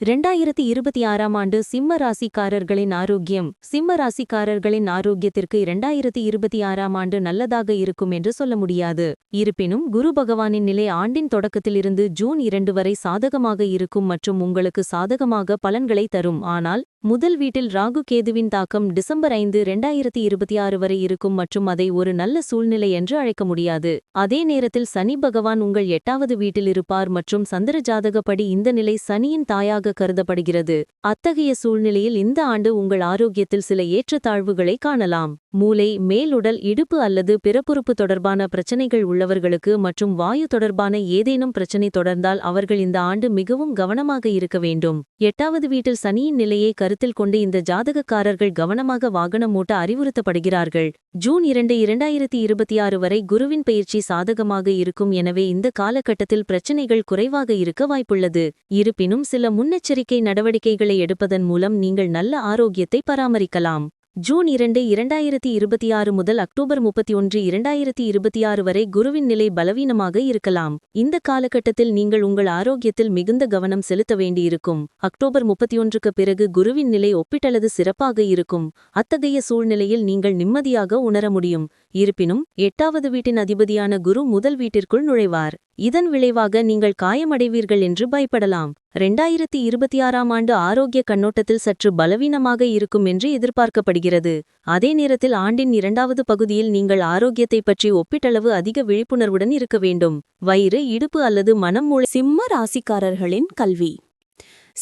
இரண்டாயிரத்தி இருபத்தி ஆறாம் ஆண்டு சிம்ம ராசிக்காரர்களின் ஆரோக்கியம். சிம்ம ராசிக்காரர்களின் ஆரோக்கியத்திற்கு இரண்டாயிரத்தி இருபத்தி ஆறாம் ஆண்டு நல்லதாக இருக்கும் என்று சொல்ல முடியாது. இருப்பினும் குரு பகவானின் நிலை ஆண்டின் தொடக்கத்திலிருந்து ஜூன் இரண்டு வரை சாதகமாக இருக்கும் மற்றும் உங்களுக்கு சாதகமாக பலன்களை தரும். ஆனால் முதல் வீட்டில் ராகு கேதுவின் தாக்கம் டிசம்பர் ஐந்து இரண்டாயிரத்தி இருபத்தி ஆறு வரை இருக்கும் மற்றும் அதை ஒரு நல்ல சூழ்நிலை என்று அழைக்க முடியாது. அதே நேரத்தில் சனி பகவான் உங்கள் எட்டாவது வீட்டில் இருப்பார் மற்றும் சந்திர ஜாதகப்படி இந்த நிலை சனியின் தாயாக கருதப்படுகிறது. அத்தகைய சூழ்நிலையில் இந்த ஆண்டு உங்கள் ஆரோக்கியத்தில் சில ஏற்றத்தாழ்வுகளை காணலாம். மூளை மேலுடல் இடுப்பு அல்லது பிறப்புறுப்பு தொடர்பான பிரச்சனைகள் உள்ளவர்களுக்கு மற்றும் வாயு தொடர்பான ஏதேனும் பிரச்சனை தொடர்ந்தால் அவர்கள் இந்த ஆண்டு மிகவும் கவனமாக இருக்க வேண்டும். எட்டாவது வீட்டில் சனியின் நிலையை கருத்தில் கொண்டு இந்த ஜாதகக்காரர்கள் கவனமாக வாகனம் ஓட்ட அறிவுறுத்தப்படுகிறார்கள். ஜூன் இரண்டு இரண்டாயிரத்தி இருபத்தி ஆறு வரை குருவின் பயிற்சி சாதகமாக இருக்கும். எனவே இந்த காலகட்டத்தில் பிரச்சினைகள் குறைவாக இருக்க வாய்ப்புள்ளது. இருப்பினும் சில முன்னெச்சரிக்கை நடவடிக்கைகளை எடுப்பதன் மூலம் நீங்கள் நல்ல ஆரோக்கியத்தை பராமரிக்கலாம். ஜூன் இரண்டு இரண்டாயிரத்தி இருபத்தி ஆறு முதல் அக்டோபர் முப்பத்தி ஒன்று இரண்டாயிரத்தி இருபத்தி ஆறு வரை குருவின் நிலை பலவீனமாக இருக்கலாம். இந்த காலகட்டத்தில் நீங்கள் உங்கள் ஆரோக்கியத்தில் மிகுந்த கவனம் செலுத்த வேண்டியிருக்கும். அக்டோபர் முப்பத்தி ஒன்றுக்கு பிறகு குருவின் நிலை ஒப்பிட்டளது சிறப்பாக இருக்கும். அத்தகைய சூழ்நிலையில் நீங்கள் நிம்மதியாக உணர முடியும். இருப்பினும் எட்டாவது வீட்டின் அதிபதியான குரு முதல் வீட்டிற்குள் நுழைவார். இதன் விளைவாக நீங்கள் காயமடைவீர்கள் என்று பயப்படலாம். ரெண்டாயிரத்தி இருபத்தி ஆறாம் ஆண்டு ஆரோக்கிய கண்ணோட்டத்தில் சற்று பலவீனமாக இருக்கும் என்று எதிர்பார்க்கப்படுகிறது. அதே நேரத்தில் ஆண்டின் இரண்டாவது பகுதியில் நீங்கள் ஆரோக்கியத்தை பற்றி ஒப்பிட்டளவு அதிக விழிப்புணர்வுடன் இருக்க வேண்டும். வயிறு இடுப்பு அல்லது மனம் மூளை சிம்ம ராசிக்காரர்களின் கல்வி.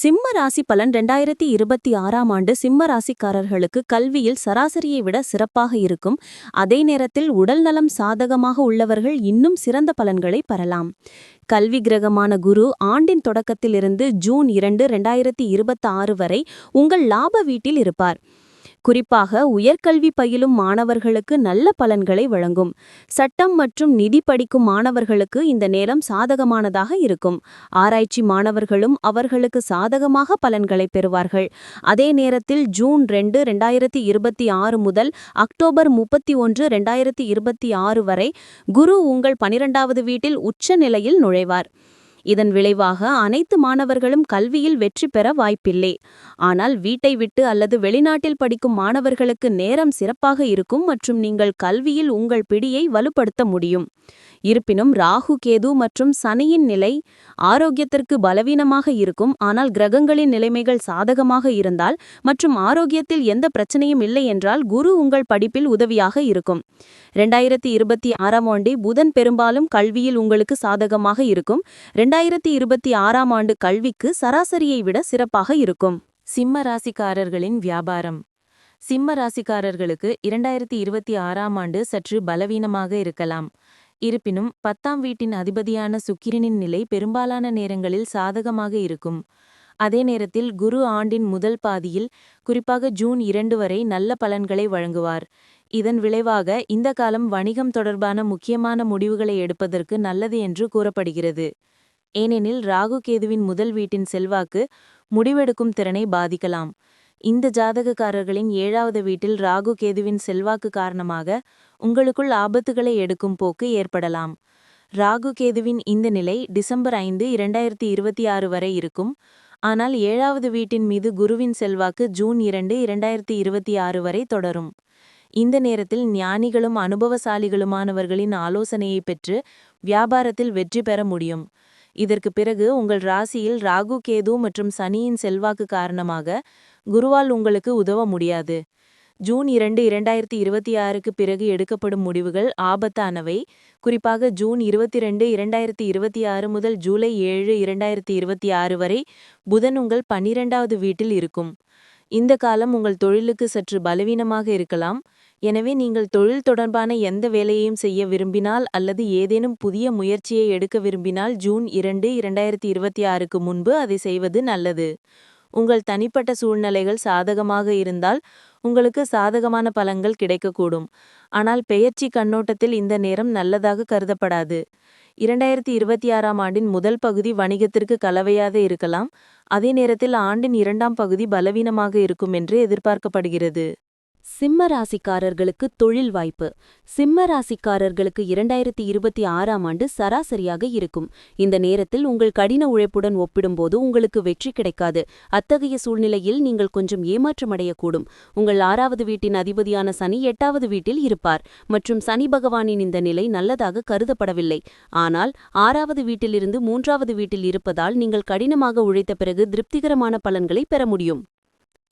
சிம்ம ராசி பலன் ரெண்டாயிரத்தி இருபத்தி ஆறாம் ஆண்டு சிம்ம ராசிக்காரர்களுக்கு கல்வியில் சராசரியை விட சிறப்பாக இருக்கும். அதே நேரத்தில் உடல் நலம் சாதகமாக உள்ளவர்கள் இன்னும் சிறந்த பலன்களை பெறலாம். கல்வி கிரகமான குரு ஆண்டின் தொடக்கத்திலிருந்து ஜூன் இரண்டு ரெண்டாயிரத்தி இருபத்தி ஆறு வரை உங்கள் லாப வீட்டில் இருப்பார். குறிப்பாக உயர்கல்வி பயிலும் மாணவர்களுக்கு நல்ல பலன்களை வழங்கும். சட்டம் மற்றும் நிதி படிக்கும் மாணவர்களுக்கு இந்த நேரம் சாதகமானதாக இருக்கும். ஆராய்ச்சி மாணவர்களும் அவர்களுக்கு சாதகமாக பலன்களை பெறுவார்கள். அதே நேரத்தில் ஜூன் ரெண்டு ரெண்டாயிரத்தி இருபத்தி ஆறு முதல் அக்டோபர் முப்பத்தி ஒன்று ரெண்டாயிரத்தி இருபத்தி ஆறு வரை குரு உங்கள் பனிரெண்டாவது வீட்டில் உச்ச நிலையில் நுழைவார். இதன் விளைவாக அனைத்து மாணவர்களும் கல்வியில் வெற்றி பெற வாய்ப்பில்லை. ஆனால் வீட்டை விட்டு அல்லது வெளிநாட்டில் படிக்கும் மாணவர்களுக்கு நேரம் சிறப்பாக இருக்கும் மற்றும் நீங்கள் கல்வியில் உங்கள் பிடியை வலுப்படுத்த முடியும். இருப்பினும் ராகு கேது மற்றும் சனியின் நிலை ஆரோக்கியத்திற்கு பலவீனமாக இருக்கும். ஆனால் கிரகங்களின் நிலைமைகள் சாதகமாக இருந்தால் மற்றும் ஆரோக்கியத்தில் எந்த பிரச்சனையும் இல்லை என்றால் குரு உங்கள் படிப்பில் உதவியாக இருக்கும். ரெண்டாயிரத்தி இருபத்தி ஆறாம் ஆண்டு புதன் பெரும்பாலும் கல்வியில் உங்களுக்கு சாதகமாக இருக்கும். ரெண்டாயிரத்தி இருபத்தி ஆறாம் ஆண்டு கல்விக்கு சராசரியை விட சிறப்பாக இருக்கும். சிம்ம ராசிக்காரர்களின் வியாபாரம். சிம்ம ராசிக்காரர்களுக்கு இரண்டாயிரத்தி இருபத்தி ஆறாம் ஆண்டு சற்று பலவீனமாக இருக்கலாம். இருப்பினும் பத்தாம் வீட்டின் அதிபதியான சுக்கிரனின் நிலை பெரும்பாலான நேரங்களில் சாதகமாக இருக்கும். அதே நேரத்தில் குரு ஆண்டின் முதல் பாதியில் குறிப்பாக ஜூன் இரண்டு வரை நல்ல பலன்களை வழங்குவார். இதன் விளைவாக இந்த காலம் வணிகம் தொடர்பான முக்கியமான முடிவுகளை எடுப்பதற்கு நல்லது என்று கூறப்படுகிறது. ஏனெனில் ராகு கேதுவின் முதல் வீட்டின் செல்வாக்கு முடிவெடுக்கும் திறனை பாதிக்கலாம். இந்த ஜாதகக்காரர்களின் ஏழாவது வீட்டில் ராகு கேதுவின் செல்வாக்கு காரணமாக உங்களுக்குள் ஆபத்துகளை எடுக்கும் போக்கு ஏற்படலாம். ராகு கேதுவின் இந்த நிலை டிசம்பர் ஐந்து இரண்டாயிரத்தி இருபத்தி ஆறு வரை இருக்கும். ஆனால் ஏழாவது வீட்டின் மீது குருவின் செல்வாக்கு ஜூன் இரண்டு இரண்டாயிரத்தி இருபத்தி ஆறு வரை தொடரும். இந்த நேரத்தில் ஞானிகளும் அனுபவசாலிகளுமானவர்களின் ஆலோசனையை பெற்று வியாபாரத்தில் வெற்றி பெற முடியும். இதற்கு பிறகு உங்கள் ராசியில் ராகு கேது மற்றும் சனியின் செல்வாக்கு காரணமாக குருவால் உங்களுக்கு உதவ முடியாது. ஜூன் இரண்டு இரண்டாயிரத்தி இருபத்தி ஆறுக்கு பிறகு எடுக்கப்படும் முடிவுகள் ஆபத்தானவை. குறிப்பாக ஜூன் இருபத்தி ரெண்டு இரண்டாயிரத்தி இருபத்தி ஆறு முதல் ஜூலை ஏழு இரண்டாயிரத்தி இருபத்தி ஆறு வரை புதன் உங்கள் பன்னிரெண்டாவது வீட்டில் இருக்கும். இந்த காலம் உங்கள் தொழிலுக்கு சற்று பலவீனமாக இருக்கலாம். எனவே நீங்கள் தொழில் தொடர்பான எந்த வேலையையும் செய்ய விரும்பினால் அல்லது ஏதேனும் புதிய முயற்சியை எடுக்க விரும்பினால் ஜூன் இரண்டு இரண்டாயிரத்தி இருபத்தி ஆறுக்கு முன்பு அதை செய்வது நல்லது. உங்கள் தனிப்பட்ட சூழ்நிலைகள் சாதகமாக இருந்தால் உங்களுக்கு சாதகமான பலன்கள் கிடைக்கக்கூடும். ஆனால் பெயர்ச்சி கண்ணோட்டத்தில் இந்த நேரம் நல்லதாக கருதப்படாது. இரண்டாயிரத்தி இருபத்தி ஆறாம் ஆண்டின் முதல் பகுதி வணிகத்திற்கு கலவையாக இருக்கலாம். அதே நேரத்தில் ஆண்டின் இரண்டாம் பகுதி பலவீனமாக இருக்கும் என்று எதிர்பார்க்கப்படுகிறது. சிம்ம ராசிக்காரர்களுக்கு தொழில் வாய்ப்பு. சிம்ம ராசிக்காரர்களுக்கு இரண்டாயிரத்தி இருபத்தி ஆறாம் ஆண்டு சராசரியாக இருக்கும். இந்த நேரத்தில் உங்கள் கடின உழைப்புடன் ஒப்பிடும்போது உங்களுக்கு வெற்றி கிடைக்காது. அத்தகைய சூழ்நிலையில் நீங்கள் கொஞ்சம் ஏமாற்றமடையக்கூடும் உங்கள் ஆறாவது வீட்டின் அதிபதியான சனி எட்டாவது வீட்டில் இருப்பார். மற்றும் சனி பகவானின் இந்த நிலை நல்லதாக கருதப்படவில்லை. ஆனால் ஆறாவது வீட்டிலிருந்து மூன்றாவது வீட்டில் இருப்பதால் நீங்கள் கடினமாக உழைத்த பிறகு திருப்திகரமான பலன்களை பெற முடியும்.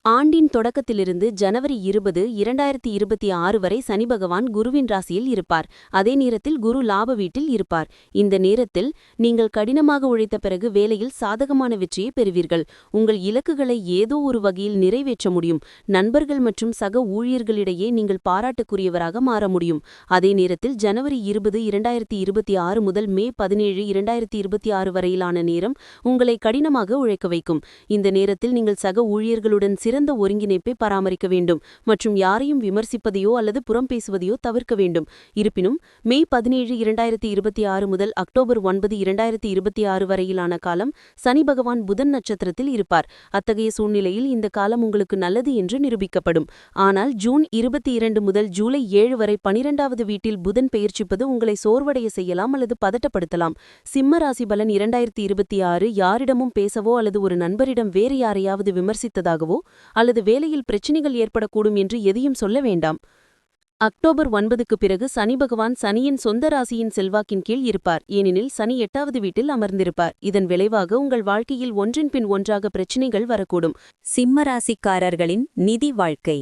ஆண்டின் தொடக்கத்திலிருந்து ஜனவரி இருபது இரண்டாயிரத்தி இருபத்தி ஆறு வரை சனி பகவான் குருவின் ராசியில் இருப்பார். அதே நேரத்தில் குரு லாப வீட்டில் இருப்பார். இந்த நேரத்தில் நீங்கள் கடினமாக உழைத்த பிறகு வேலையில் சாதகமான வெற்றியை பெறுவீர்கள். உங்கள் இலக்குகளை ஏதோ ஒரு வகையில் நிறைவேற்ற முடியும். நண்பர்கள் மற்றும் சக ஊழியர்களிடையே நீங்கள் பாராட்டுக்குரியவராக மாற முடியும். அதே நேரத்தில் ஜனவரி இருபது இரண்டாயிரத்தி இருபத்தி ஆறு முதல் மே பதினேழு இரண்டாயிரத்தி இருபத்தி ஆறு வரையிலான நேரம் உங்களை கடினமாக உழைக்க வைக்கும். இந்த நேரத்தில் நீங்கள் சக ஊழியர்களுடன் சிறந்த ஒருங்கிணைப்பை பராமரிக்க வேண்டும் மற்றும் யாரையும் விமர்சிப்பதையோ அல்லது புறம் பேசுவதையோ தவிர்க்க வேண்டும். இருப்பினும் மே பதினேழு இரண்டாயிரத்தி இருபத்தி ஆறு முதல் அக்டோபர் ஒன்பது இரண்டாயிரத்தி இருபத்தி ஆறு வரையிலான காலம் சனி பகவான் புதன் நட்சத்திரத்தில் இருப்பார். அத்தகைய சூழ்நிலையில் இந்த காலம் உங்களுக்கு நல்லது என்று நிரூபிக்கப்படும். ஆனால் ஜூன் இருபத்தி இரண்டு முதல் ஜூலை ஏழு வரை பனிரெண்டாவது வீட்டில் புதன் பெயர்ச்சிப்பது உங்களை சோர்வடைய செய்யலாம் அல்லது பதட்டப்படுத்தலாம். சிம்ம ராசி பலன் இரண்டாயிரத்தி இருபத்தி ஆறு யாரிடமும் பேசவோ அல்லது ஒரு நண்பரிடம் வேறு யாரையாவது விமர்சித்ததாகவோ அல்லது வேலையில் பிரச்சினைகள் ஏற்படக்கூடும் என்று எதையும் சொல்ல வேண்டாம். அக்டோபர் ஒன்பதுக்கு பிறகு சனி பகவான் சனியின் சொந்த ராசியின் செல்வாக்கின் கீழ் இருப்பார். ஏனெனில் சனி எட்டாவது வீட்டில் அமர்ந்திருப்பார். இதன் விளைவாக உங்கள் வாழ்க்கையில் ஒன்றின் பின் ஒன்றாக பிரச்சினைகள் வரக்கூடும். சிம்ம ராசிக்காரர்களின் நிதி வாழ்க்கை.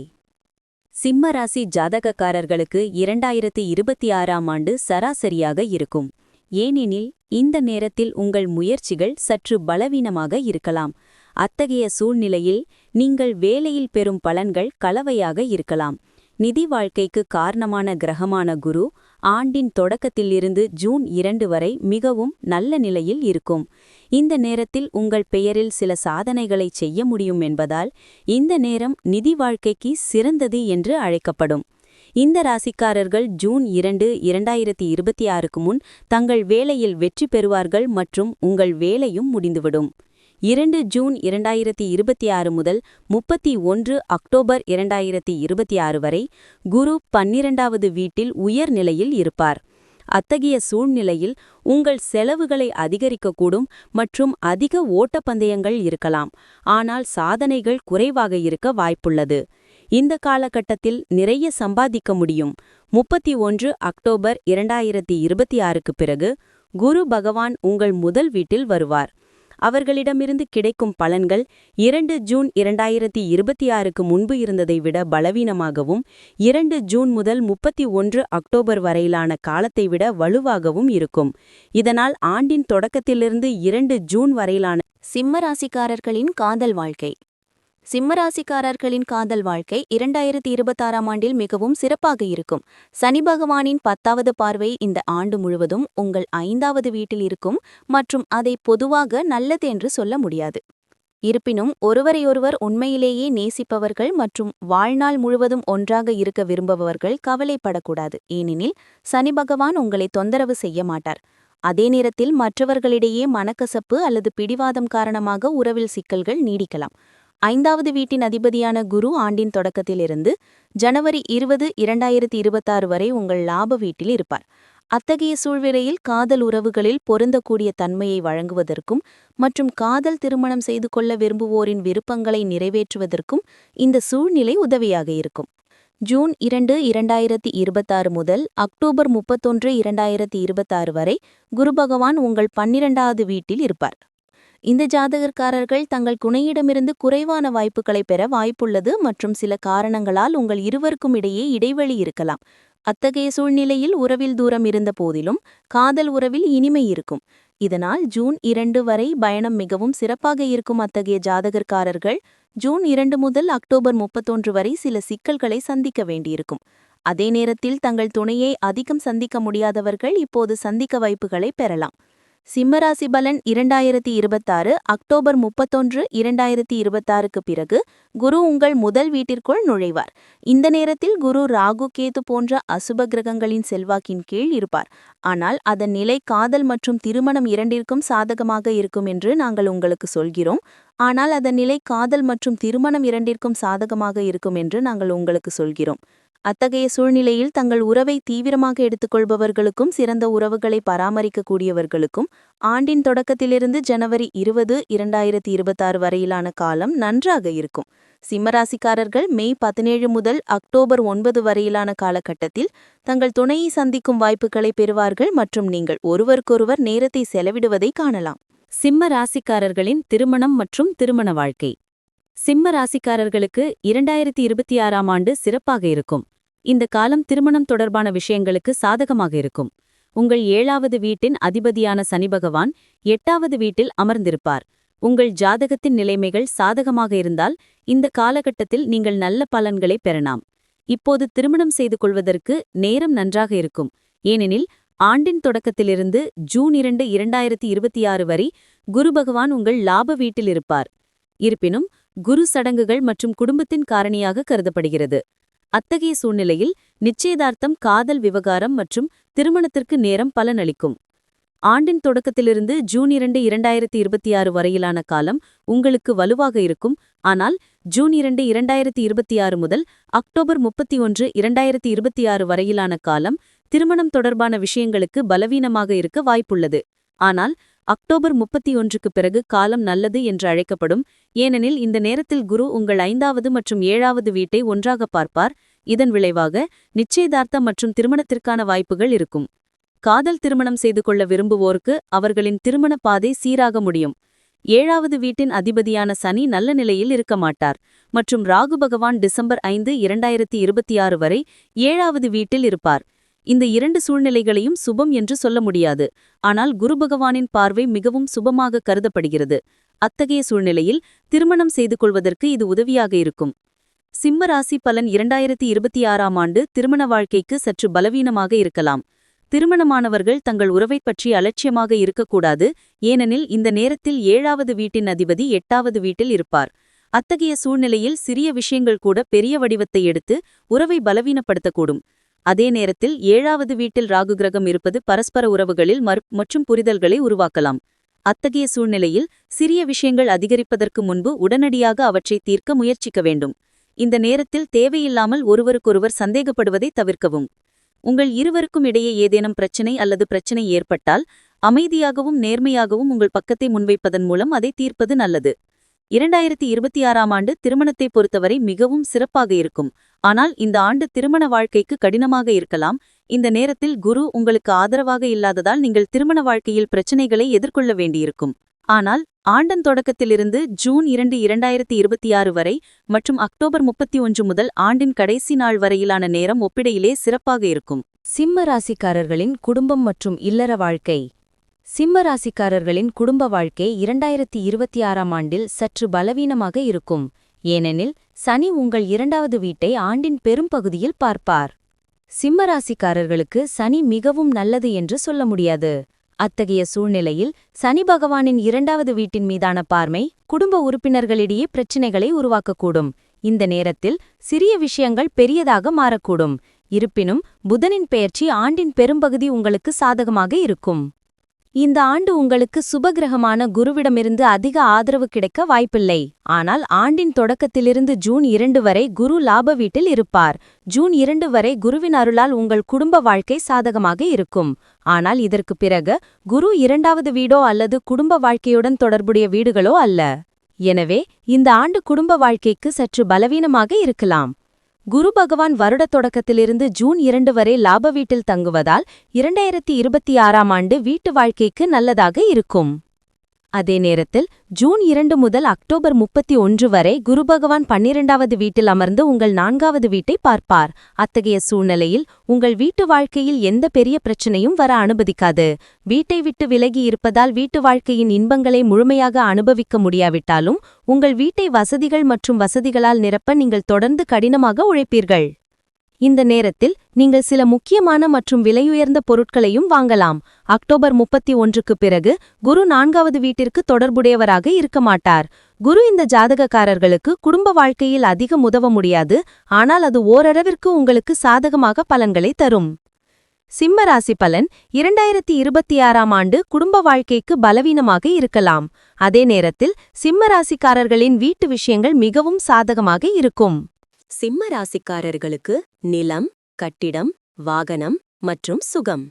சிம்ம ராசி ஜாதகக்காரர்களுக்கு இரண்டாயிரத்தி இருபத்தி ஆறாம் ஆண்டு சராசரியாக இருக்கும். ஏனெனில் இந்த நேரத்தில் உங்கள் முயற்சிகள் சற்று பலவீனமாக இருக்கலாம். அத்தகைய சூழ்நிலையில் நீங்கள் வேலையில் பெறும் பலன்கள் கலவையாக இருக்கலாம். நிதி வாழ்க்கைக்கு காரணமான கிரகமான குரு ஆண்டின் தொடக்கத்திலிருந்து ஜூன் இரண்டு வரை மிகவும் நல்ல நிலையில் இருக்கும். இந்த நேரத்தில் உங்கள் பெயரில் சில சாதனைகளை செய்ய முடியும் என்பதால் இந்த நேரம் நிதி வாழ்க்கைக்கு சிறந்தது என்று அழைக்கப்படும். இந்த ராசிக்காரர்கள் ஜூன் இரண்டு இரண்டாயிரத்தி இருபத்தி ஆறுக்கு முன் தங்கள் வேலையில் வெற்றி பெறுவார்கள் மற்றும் உங்கள் வேலையும் முடிந்துவிடும். இரண்டு ஜூன் இரண்டாயிரத்தி இருபத்தி ஆறு முதல் முப்பத்தி ஒன்று அக்டோபர் இரண்டாயிரத்தி இருபத்தி ஆறு வரை குரு பன்னிரண்டாவது வீட்டில் உயர் நிலையில் இருப்பார். அத்தகைய சூழ்நிலையில் உங்கள் செலவுகளை அதிகரிக்கக்கூடும் மற்றும் அதிக ஓட்டப்பந்தயங்கள் இருக்கலாம். ஆனால் சாதனைகள் குறைவாக இருக்க வாய்ப்புள்ளது. இந்த காலகட்டத்தில் நிறைய சம்பாதிக்க முடியும். முப்பத்தி ஒன்று அக்டோபர் இரண்டாயிரத்தி இருபத்தி ஆறுக்கு பிறகு குரு பகவான் உங்கள் முதல் வீட்டில் வருவார். அவர்களிடமிருந்து கிடைக்கும் பலன்கள் இரண்டு ஜூன் இரண்டாயிரத்தி இருபத்தி ஆறுக்கு முன்பு இருந்ததை விட பலவீனமாகவும் இரண்டு ஜூன் முதல் முப்பத்தி ஒன்று அக்டோபர் வரையிலான காலத்தை விட வலுவாகவும் இருக்கும். இதனால் ஆண்டின் தொடக்கத்திலிருந்து இரண்டு ஜூன் வரையிலான சிம்மராசிக்காரர்களின் காதல் வாழ்க்கை. சிம்மராசிக்காரர்களின் காதல் வாழ்க்கை இரண்டாயிரத்தி இருபத்தாறாம் ஆண்டில் மிகவும் சிறப்பாக இருக்கும். சனி பகவானின் பத்தாவது பார்வை இந்த ஆண்டு முழுவதும் உங்கள் ஐந்தாவது வீட்டில் இருக்கும் மற்றும் அதை பொதுவாக நல்லது என்று சொல்ல முடியாது. இருப்பினும் ஒருவரையொருவர் உண்மையிலேயே நேசிப்பவர்கள் மற்றும் வாழ்நாள் முழுவதும் ஒன்றாக இருக்க விரும்புபவர்கள் கவலைப்படக்கூடாது. ஏனெனில் சனி பகவான் உங்களை தொந்தரவு செய்ய மாட்டார். அதே நேரத்தில் மற்றவர்களிடையே மனக்கசப்பு அல்லது பிடிவாதம் காரணமாக உறவில் சிக்கல்கள் நீடிக்கலாம். ஐந்தாவது வீட்டின் அதிபதியான குரு ஆண்டின் தொடக்கத்திலிருந்து ஜனவரி இருபது இரண்டாயிரத்தி இருபத்தாறு வரை உங்கள் லாப வீட்டில் இருப்பார். அத்தகைய சூழ்நிலையில் காதல் உறவுகளில் பொருந்தக்கூடிய தன்மையை வழங்குவதற்கும் மற்றும் காதல் திருமணம் செய்து கொள்ள விரும்புவோரின் விருப்பங்களை நிறைவேற்றுவதற்கும் இந்த சூழ்நிலை உதவியாக இருக்கும். ஜூன் இரண்டு இரண்டாயிரத்தி இருபத்தாறு முதல் அக்டோபர் முப்பத்தொன்று இரண்டாயிரத்தி இருபத்தாறு வரை குரு பகவான் உங்கள் பன்னிரண்டாவது வீட்டில் இருப்பார். இந்த ஜாதகர்காரர்கள் தங்கள் குணையிடமிருந்து குறைவான வாய்ப்புகளை பெற வாய்ப்புள்ளது மற்றும் சில காரணங்களால் உங்கள் இருவருக்கும் இடையே இடைவெளி இருக்கலாம். அத்தகைய சூழ்நிலையில் உறவில் தூரம் இருந்த போதிலும் காதல் உறவில் இனிமை இருக்கும். இதனால் ஜூன் இரண்டு வரை பயணம் மிகவும் சிறப்பாக இருக்கும் அத்தகைய ஜாதகர்காரர்கள். ஜூன் இரண்டு முதல் அக்டோபர் முப்பத்தொன்று வரை சில சிக்கல்களை சந்திக்க வேண்டியிருக்கும். அதே நேரத்தில் தங்கள் துணையை அதிகம் சந்திக்க முடியாதவர்கள் இப்போது சந்திக்க வாய்ப்புகளை பெறலாம். சிம்மராசி பலன் இரண்டாயிரத்தி இருபத்தாறு அக்டோபர் முப்பத்தொன்று இரண்டாயிரத்தி இருபத்தாறுக்கு பிறகு குரு உங்கள் முதல் வீட்டிற்குள் நுழைவார். இந்த நேரத்தில் குரு ராகு கேது போன்ற அசுப கிரகங்களின் செல்வாக்கின் கீழ் இருப்பார். ஆனால் அதன் நிலை காதல் மற்றும் திருமணம் இரண்டிற்கும் சாதகமாக இருக்கும் என்று நாங்கள் உங்களுக்கு சொல்கிறோம். ஆனால் அதன் நிலை காதல் மற்றும் திருமணம் இரண்டிற்கும் சாதகமாக இருக்கும் என்று நாங்கள் உங்களுக்கு சொல்கிறோம். அத்தகைய சூழ்நிலையில் தங்கள் உறவை தீவிரமாக எடுத்துக்கொள்பவர்களுக்கும் சிறந்த உறவுகளை பராமரிக்கக்கூடியவர்களுக்கும் ஆண்டின் தொடக்கத்திலிருந்து ஜனவரி இருபது இரண்டாயிரத்தி இருபத்தாறு வரையிலான காலம் நன்றாக இருக்கும். சிம்மராசிக்காரர்கள் மே பதினேழு முதல் அக்டோபர் ஒன்பது வரையிலான காலகட்டத்தில் தங்கள் துணையை சந்திக்கும் வாய்ப்புகளை பெறுவார்கள் மற்றும் நீங்கள் ஒருவருக்கொருவர் நேரத்தை செலவிடுவதை காணலாம். சிம்ம ராசிக்காரர்களின் திருமணம் மற்றும் திருமண வாழ்க்கை. சிம்ம ராசிக்காரர்களுக்கு இரண்டாயிரத்தி இருபத்தி ஆறாம் ஆண்டு சிறப்பாக இருக்கும். இந்த காலம் திருமணம் தொடர்பான விஷயங்களுக்கு சாதகமாக இருக்கும். உங்கள் ஏழாவது வீட்டின் அதிபதியான சனி பகவான் எட்டாவது வீட்டில் அமர்ந்திருப்பார். உங்கள் ஜாதகத்தின் நிலைமைகள் சாதகமாக இருந்தால் இந்த காலகட்டத்தில் நீங்கள் நல்ல பலன்களை பெறலாம். இப்போது திருமணம் செய்து கொள்வதற்கு நேரம் நன்றாக இருக்கும். ஏனெனில் ஆண்டின் தொடக்கத்திலிருந்து ஜூன் இரண்டு இரண்டாயிரத்தி இருபத்தி ஆறு வரை குரு பகவான் உங்கள் லாப வீட்டில் இருப்பார். இருப்பினும் குரு சடங்குகள் மற்றும் குடும்பத்தின் காரணியாக கருதப்படுகிறது. அத்தகைய சூழ்நிலையில் நிச்சயதார்த்தம் காதல் விவகாரம் மற்றும் திருமணத்திற்கு நேரம் பலனளிக்கும். ஆண்டின் தொடக்கத்திலிருந்து ஜூன் இரண்டு இரண்டாயிரத்தி இருபத்தி ஆறு வரையிலான காலம் உங்களுக்கு வலுவாக இருக்கும். ஆனால் ஜூன் இரண்டு இரண்டாயிரத்தி இருபத்தி ஆறு முதல் அக்டோபர் முப்பத்தி ஒன்று இரண்டாயிரத்தி இருபத்தி ஆறு வரையிலான காலம் திருமணம் தொடர்பான விஷயங்களுக்கு பலவீனமாக இருக்க வாய்ப்புள்ளது. ஆனால் அக்டோபர் முப்பத்தி ஒன்றுக்கு பிறகு காலம் நல்லது என்று அழைக்கப்படும். ஏனெனில் இந்த நேரத்தில் குரு உங்கள் ஐந்தாவது மற்றும் ஏழாவது வீட்டை ஒன்றாக பார்ப்பார். இதன் விளைவாக நிச்சயதார்த்தம் மற்றும் திருமணத்திற்கான வாய்ப்புகள் இருக்கும். காதல் திருமணம் செய்து கொள்ள விரும்புவோருக்கு அவர்களின் திருமண பாதை சீராக முடியும். ஏழாவது வீட்டின் அதிபதியான சனி நல்ல நிலையில் இருக்க மாட்டார். மற்றும் ராகு பகவான் டிசம்பர் ஐந்து இரண்டாயிரத்தி இருபத்தி ஆறு வரை ஏழாவது வீட்டில் இருப்பார். இந்த இரண்டு சூழ்நிலைகளையும் சுபம் என்று சொல்ல முடியாது. ஆனால் குரு பகவானின் பார்வை மிகவும் சுபமாக கருதப்படுகிறது. அத்தகைய சூழ்நிலையில் திருமணம் செய்து கொள்வதற்கு இது உதவியாக இருக்கும். சிம்ம ராசி பலன் இரண்டாயிரத்தி இருபத்தி ஆறாம் ஆண்டு திருமண வாழ்க்கைக்கு சற்று பலவீனமாக இருக்கலாம். திருமணமானவர்கள் தங்கள் உறவைப் பற்றி அலட்சியமாக இருக்கக்கூடாது ஏனெனில் இந்த நேரத்தில் ஏழாவது வீட்டின் அதிபதி எட்டாவது வீட்டில் இருப்பார். அத்தகைய சூழ்நிலையில் சிறிய விஷயங்கள் கூட பெரிய வடிவத்தை எடுத்து உறவை பலவீனப்படுத்தக்கூடும். அதே நேரத்தில் ஏழாவது வீட்டில் ராகு கிரகம் இருப்பது பரஸ்பர உறவுகளில் மறு மற்றும் புரிதல்களை உருவாக்கலாம். அத்தகைய சூழ்நிலையில் சிறிய விஷயங்கள் அதிகரிப்பதற்கு முன்பு உடனடியாக அவற்றை தீர்க்க முயற்சிக்க வேண்டும். இந்த நேரத்தில் தேவையில்லாமல் ஒருவருக்கொருவர் சந்தேகப்படுவதை தவிர்க்கவும். உங்கள் இருவருக்கும் இடையே ஏதேனும் பிரச்சனை அல்லது பிரச்சனை ஏற்பட்டால் அமைதியாகவும் நேர்மையாகவும் உங்கள் பக்கத்தை முன்வைப்பதன் மூலம் அதை தீர்ப்பது நல்லது. இரண்டாயிரத்தி இருபத்தி ஆறாம் ஆண்டு திருமணத்தை பொறுத்தவரை மிகவும் சிறப்பாக இருக்கும். ஆனால் இந்த ஆண்டு திருமண வாழ்க்கைக்கு கடினமாக இருக்கலாம். இந்த நேரத்தில் குரு உங்களுக்கு ஆதரவாக இல்லாததால் நீங்கள் திருமண வாழ்க்கையில் பிரச்சினைகளை எதிர்கொள்ள வேண்டியிருக்கும். ஆனால் ஆண்டன் தொடக்கத்திலிருந்து ஜூன் இரண்டு இரண்டாயிரத்தி இருபத்தி ஆறு வரை மற்றும் அக்டோபர் முப்பத்தி ஒன்று முதல் ஆண்டின் கடைசி நாள் வரையிலான நேரம் ஒப்பிடையிலே சிறப்பாக இருக்கும். சிம்ம ராசிக்காரர்களின் குடும்பம் மற்றும் இல்லற வாழ்க்கை. சிம்ம ராசிக்காரர்களின் குடும்ப வாழ்க்கை இரண்டாயிரத்தி இருபத்தி ஆறாம் ஆண்டில் சற்று பலவீனமாக இருக்கும். ஏனெனில் சனி உங்கள் இரண்டாவது வீட்டை ஆண்டின் பெரும்பகுதியில் பார்ப்பார். சிம்ம ராசிக்காரர்களுக்கு சனி மிகவும் நல்லது என்று சொல்ல முடியாது. அத்தகைய சூழ்நிலையில் சனி பகவானின் இரண்டாவது வீட்டின் மீதான பார்மை குடும்ப உறுப்பினர்களிடையே பிரச்சினைகளை உருவாக்கக்கூடும். இந்த நேரத்தில் சிறிய விஷயங்கள் பெரியதாக மாறக்கூடும். இருப்பினும் புதனின் பெயர்ச்சி ஆண்டின் பெரும்பகுதி உங்களுக்கு சாதகமாக இருக்கும். இந்த ஆண்டு உங்களுக்கு சுபகிரகமான குருவிடமிருந்து அதிக ஆதரவு கிடைக்க வாய்ப்பில்லை. ஆனால் ஆண்டின் தொடக்கத்திலிருந்து ஜூன் இரண்டு வரை குரு லாப வீட்டில் இருப்பார். ஜூன் இரண்டு வரை குருவின் அருளால் உங்கள் குடும்ப வாழ்க்கை சாதகமாக இருக்கும். ஆனால் இதற்கு பிறகு குரு இரண்டாவது வீடோ அல்லது குடும்ப வாழ்க்கையுடன் தொடர்புடைய வீடுகளோ அல்ல. எனவே இந்த ஆண்டு குடும்ப வாழ்க்கைக்கு சற்று பலவீனமாக இருக்கலாம். குரு பகவான் வருட தொடக்கத்திலிருந்து ஜூன் இரண்டு வரை லாப வீட்டில் தங்குவதால் இரண்டாயிரத்தி இருபத்தி ஆறாம் ஆண்டு வீட்டு வாழ்க்கைக்கு நல்லதாக இருக்கும். அதே நேரத்தில் ஜூன் இரண்டு முதல் அக்டோபர் முப்பத்தி ஒன்று வரை குரு பகவான் பன்னிரெண்டாவது வீட்டில் அமர்ந்து உங்கள் நான்காவது வீட்டை பார்ப்பார். அத்தகைய சூழ்நிலையில் உங்கள் வீட்டு வாழ்க்கையில் எந்த பெரிய பிரச்சனையும் வர அனுமதிக்காது. வீட்டை விட்டு விலகி இருப்பதால் வீட்டு வாழ்க்கையின் இன்பங்களை முழுமையாக அனுபவிக்க முடியாவிட்டாலும் உங்கள் வீட்டை வசதிகள் மற்றும் வசதிகளால் நிரப்ப நீங்கள் தொடர்ந்து கடினமாக உழைப்பீர்கள். இந்த நேரத்தில் நீங்கள் சில முக்கியமான மற்றும் விலையுயர்ந்த பொருட்களையும் வாங்கலாம். அக்டோபர் முப்பத்தி ஒன்றுக்கு பிறகு குரு நான்காவது வீட்டிற்கு தொடர்புடையவராக இருக்க மாட்டார். குரு இந்த ஜாதகக்காரர்களுக்கு குடும்ப வாழ்க்கையில் அதிகம் உதவ முடியாது. ஆனால் அது ஓரளவிற்கு உங்களுக்கு சாதகமாக பலன்களை தரும். சிம்ம ராசி பலன் இரண்டாயிரத்தி இருபத்தி ஆறாம் ஆண்டு குடும்ப வாழ்க்கைக்கு பலவீனமாக இருக்கலாம். அதே நேரத்தில் சிம்ம ராசிக்காரர்களின் வீட்டு விஷயங்கள் மிகவும் சாதகமாக இருக்கும். சிம்ம ராசிக்காரர்களுக்கு நிலம் கட்டிடம் வாகனம் மற்றும் சுகம்.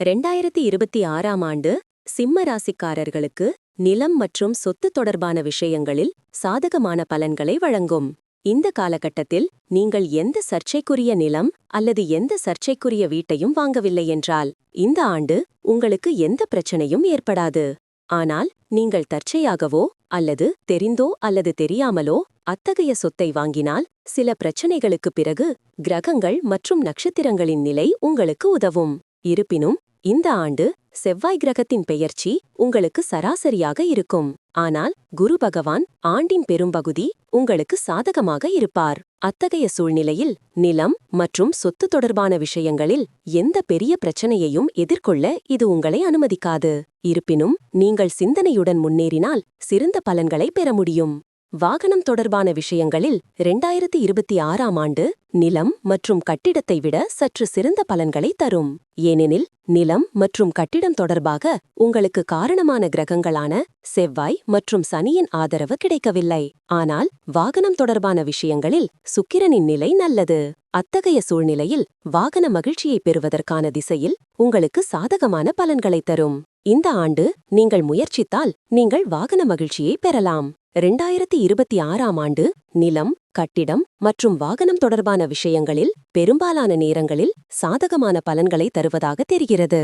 ரெண்டாயிரத்தி இருபத்தி ஆறாம் ஆண்டு சிம்ம ராசிக்காரர்களுக்கு நிலம் மற்றும் சொத்து தொடர்பான விஷயங்களில் சாதகமான பலன்களை வழங்கும். இந்த காலகட்டத்தில் நீங்கள் எந்த சர்ச்சைக்குரிய நிலம் அல்லது எந்த சர்ச்சைக்குரிய வீட்டையும் வாங்கவில்லை என்றால் இந்த ஆண்டு உங்களுக்கு எந்த பிரச்சனையும் ஏற்படாது. ஆனால் நீங்கள் தற்செயாகவோ அல்லது தெரிந்தோ அல்லது தெரியாமலோ அத்தகைய சொத்தை வாங்கினால் சில பிரச்சனைகளுக்குப் பிறகு கிரகங்கள் மற்றும் நட்சத்திரங்களின் நிலை உங்களுக்கு உதவும். இருப்பினும் இந்த ஆண்டு செவ்வாய் கிரகத்தின் பெயர்ச்சி உங்களுக்கு சராசரியாக இருக்கும். ஆனால் குரு பகவான் ஆண்டின் பெரும்பகுதி உங்களுக்கு சாதகமாக இருப்பார். அத்தகைய சூழ்நிலையில் நிலம் மற்றும் சொத்து தொடர்பான விஷயங்களில் எந்த பெரிய பிரச்சனையையும் எதிர்கொள்ள இது உங்களை அனுமதிக்காது. இருப்பினும் நீங்கள் சிந்தனையுடன் முன்னேறினால் சிறந்த பலன்களை பெற முடியும். வாகனம் தொடர்பான விஷயங்களில் இரண்டாயிரத்தி இருபத்தி ஆறாம் ஆண்டு நிலம் மற்றும் கட்டிடத்தை விட சற்று சிறந்த பலன்களை தரும். ஏனெனில் நிலம் மற்றும் கட்டிடம் தொடர்பாக உங்களுக்கு காரணமான கிரகங்களான செவ்வாய் மற்றும் சனியின் ஆதரவு கிடைக்கவில்லை. ஆனால் வாகனம் தொடர்பான விஷயங்களில் சுக்கிரனின் நிலை நல்லது. அத்தகைய சூழ்நிலையில் வாகன மகிழ்ச்சியை பெறுவதற்கான திசையில் உங்களுக்கு சாதகமான பலன்களை தரும். இந்த ஆண்டு நீங்கள் முயற்சித்தால் நீங்கள் வாகன மகிழ்ச்சியை பெறலாம். ரெண்டாயிரத்தி இருபத்தி ஆறாம் ஆண்டு நிலம் கட்டிடம் மற்றும் வாகனம் தொடர்பான விஷயங்களில் பெரும்பாலான நேரங்களில் சாதகமான பலன்களை தருவதாக தெரிகிறது.